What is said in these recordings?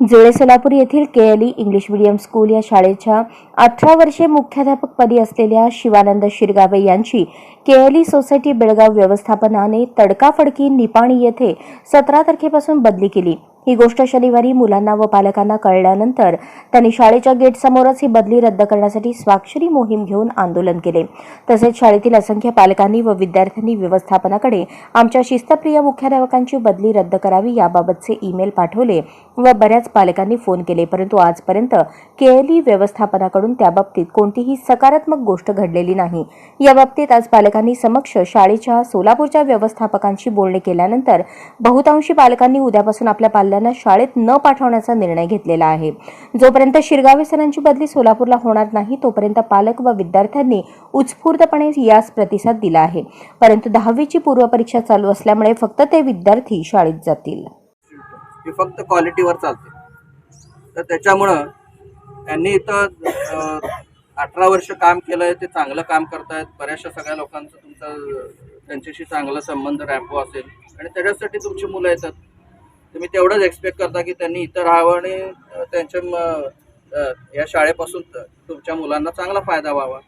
जुळे सोलापूर येथील KLE English medium school या शाळेच्या अठरा वर्षे मुख्याध्यापकपदी असलेल्या शिवानंद शिरगावे यांची केएलई सोसायटी बेळगाव व्यवस्थापनाने तडकाफडकी निपाणी येथे सतरा तारखेपासून बदली केली. ही गोष्ट शनिवारी मुलांना व पालकांना कळल्यानंतर त्यांनी शाळेच्या गेटसमोरच ही बदली रद्द करण्यासाठी स्वाक्षरी मोहीम घेऊन आंदोलन केले. तसेच शाळेतील असंख्य पालकांनी व विद्यार्थ्यांनी व्यवस्थापनाकडे आमच्या शिस्तप्रिय मुख्याध्यापकांची बदली रद्द करावी याबाबतचे ईमेल पाठवले व बऱ्याच पालकांनी फोन केले परंतु आजपर्यंत केएलई व्यवस्थापनाकडून त्याबाबतीत कोणतीही सकारात्मक गोष्ट घडलेली नाही. याबाबतीत आज पालकांनी समक्ष शाळेच्या सोलापूरच्या व्यवस्थापकांशी बोलणे केल्यानंतर बहुतांशी पालकांनी उद्यापासून आपल्या पाल्यांना शाळेत न पाठवण्याचा निर्णय घेतलेला आहे. जोपर्यंत शिरगावे सरांची बदली सोलापूरला होणार नाही तोपर्यंत पालक व विद्यार्थ्यांनी उत्स्फूर्तपणे यास प्रतिसाद दिला आहे. परंतु दहावीची पूर्वपरीक्षा चालू असल्यामुळे फक्त ते विद्यार्थी शाळेत जातील. फक्त क्वालिटीवर चालते. तर त्याच्यामुळं त्यांनी इथं अठरा वर्ष काम केलं आहे ते चांगलं काम करतायत. बऱ्याचशा सगळ्या लोकांचं तुमचं त्यांच्याशी चांगला संबंध रॅपो असेल. आणि त्याच्यासाठी तुमची मुलं येतात. तुम्ही तेवढंच एक्सपेक्ट करता की त्यांनी इतर राहावं आणि त्यांच्या या शाळेपासून तुमच्या मुलांना चांगला फायदा व्हावा.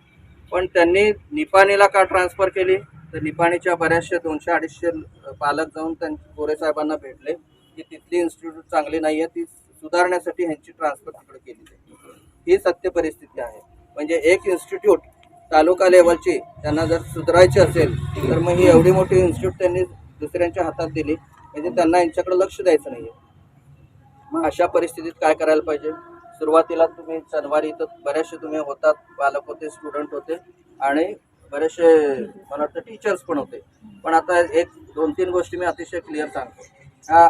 पण त्यांनी निपाणीला का ट्रान्सफर केली? तर निपाणीच्या बऱ्याचशा दोनशे अडीचशे पालक जाऊन त्यांच्या गोरेसाहेबांना भेटले की तिथली इन्स्टिट्यूट चांगली नाही आहे ती सुधारण्यासाठी ह्यांची ट्रान्सफर तिकडे केली ही सत्य परिस्थिती आहे. म्हणजे एक इन्स्टिट्यूट तालुका लेवलची त्यांना जर सुधारायची असेल तर मग ही एवढी मोठी इन्स्टिट्यूट त्यांनी दुसऱ्यांच्या हातात दिली. म्हणजे त्यांना यांच्याकडे लक्ष द्यायचं नाही आहे मग अशा परिस्थितीत काय करायला पाहिजे? सुरुवातीला तुम्ही शनिवारी इथं बरेचसे तुम्ही होतात पालक होते स्टुडंट होते आणि बरेचसे मला वाटतं टीचर्स पण होते. पण आता एक दोन तीन गोष्टी मी अतिशय क्लिअर सांगतो. ह्या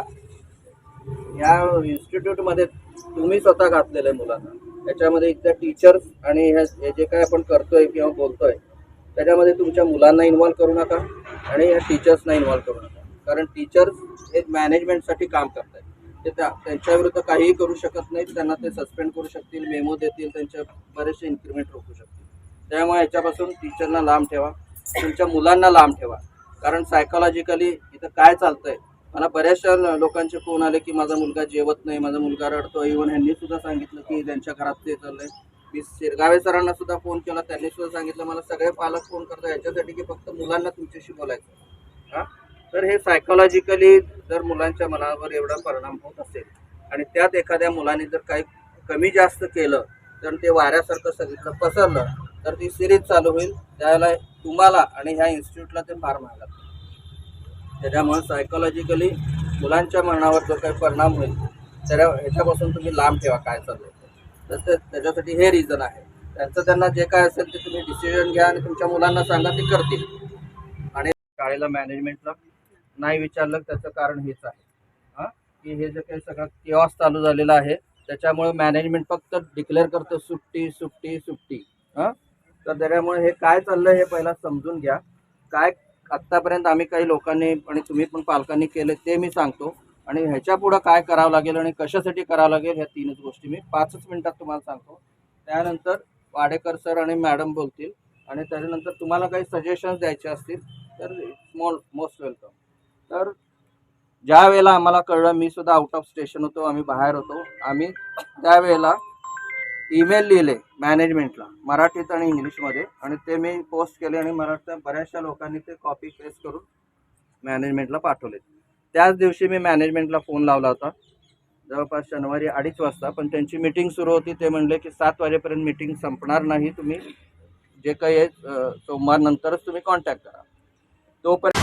ह्या इन्स्टिट्यूटमध्ये तुम्ही स्वतः घातलेलं आहे मुलांना. त्याच्यामध्ये इथल्या टीचर्स आणि ह्या हे जे काय आपण करतोय किंवा बोलतोय त्याच्यामध्ये तुमच्या मुलांना इन्व्हॉल्व करू नका आणि या टीचर्सना इन्व्हॉल्व करू नका. कारण टीचर्स हे मॅनेजमेंटसाठी काम करत ते त्या त्यांच्याविरुद्ध काहीही करू शकत नाहीत. त्यांना ते सस्पेंड करू शकतील मेमो देतील त्यांच्या बरेचसे इन्क्रीमेंट रोखू शकतील. त्यामुळे याच्यापासून टीचरना लांब ठेवा. तुमच्या मुलांना लांब ठेवा. कारण सायकोलॉजिकली इथं काय चालतं आहे मला बऱ्याचशा लोकांचे फोन आले की माझा मुलगा जेवत नाही माझा मुलगा रडतो इव्हन ह्यांनी सुद्धा सांगितलं की त्यांच्या घरात ते चाललं आहे मी शिरगावे सरांना सुद्धा फोन केला. त्यांनी सुद्धा सांगितलं मला सगळे पालक फोन करतात. याच्यासाठी की फक्त मुलांना तुमच्याशी बोलायचं. हां? तर हे सायकोलॉजिकली जर मुलांच्या मनावर एवढा परिणाम होत असेल आणि त्यात एखाद्या मुलाने जर काही कमी जास्त केलं तर ते वाऱ्यासारखं सगळीकडं पसरलं तर ती सिरीज चालू होईल. त्याला तुम्हाला आणि ह्या इन्स्टिट्यूटला ते फार महागात त्याच्यामुळे सायकोलॉजिकली मुलांच्या मनावर जो काही परिणाम होईल त्या ह्याच्यापासून तुम्ही लांब ठेवा काय चालू तर ते त्याच्यासाठी हे रिझन आहे. त्यांचं त्यांना जे काय असेल ते तुम्ही डिसिजन घ्या आणि तुमच्या मुलांना सांगा ते करतील. आणि शाळेला मॅनेजमेंटला नाही विचारलं त्याचं कारण हेच आहे. हां? की हे जे काही सगळं केवास चालू झालेलं आहे त्याच्यामुळे मॅनेजमेंट फक्त डिक्लेअर करतं सुट्टी सुट्टी सुट्टी. हां? तर त्याच्यामुळे हे काय चाललं हे पहिला समजून घ्या. काय आत्तापर्यंत आम्ही काही लोकांनी आणि तुम्ही पण पालकांनी केले ते मी सांगतो. आणि ह्याच्या पुढं काय करावं लागेल आणि कशासाठी करावं लागेल ह्या तीनच गोष्टी मी पाचच मिनटात तुम्हाला सांगतो. त्यानंतर वाडेकर सर आणि मॅडम बोलतील आणि त्याच्यानंतर तुम्हाला काही सजेशन्स द्यायचे असतील तर स्मॉल मोस्ट वेलकम तर ज्या वेळेला आम्हाला कळलं मी सुद्धा आउट ऑफ स्टेशन होतो आम्ही बाहेर होतो. आम्ही त्यावेळेला ईमेल लिहिले मॅनेजमेंटला मराठीत आणि इंग्लिशमध्ये. आणि ते मी पोस्ट केले आणि मला बऱ्याचशा लोकांनी ते कॉपी पेस्ट करून मॅनेजमेंटला पाठवले. त्याच दिवशी मी मॅनेजमेंटला फोन लावला होता. जवळपास शनिवारी अडीच वाजता पण त्यांची मिटिंग सुरू होती. ते म्हणले की सात वाजेपर्यंत मिटिंग संपणार नाही. तुम्ही जे काही आहे सोमवारनंतरच तुम्ही कॉन्टॅक्ट करा. तोपर्यंत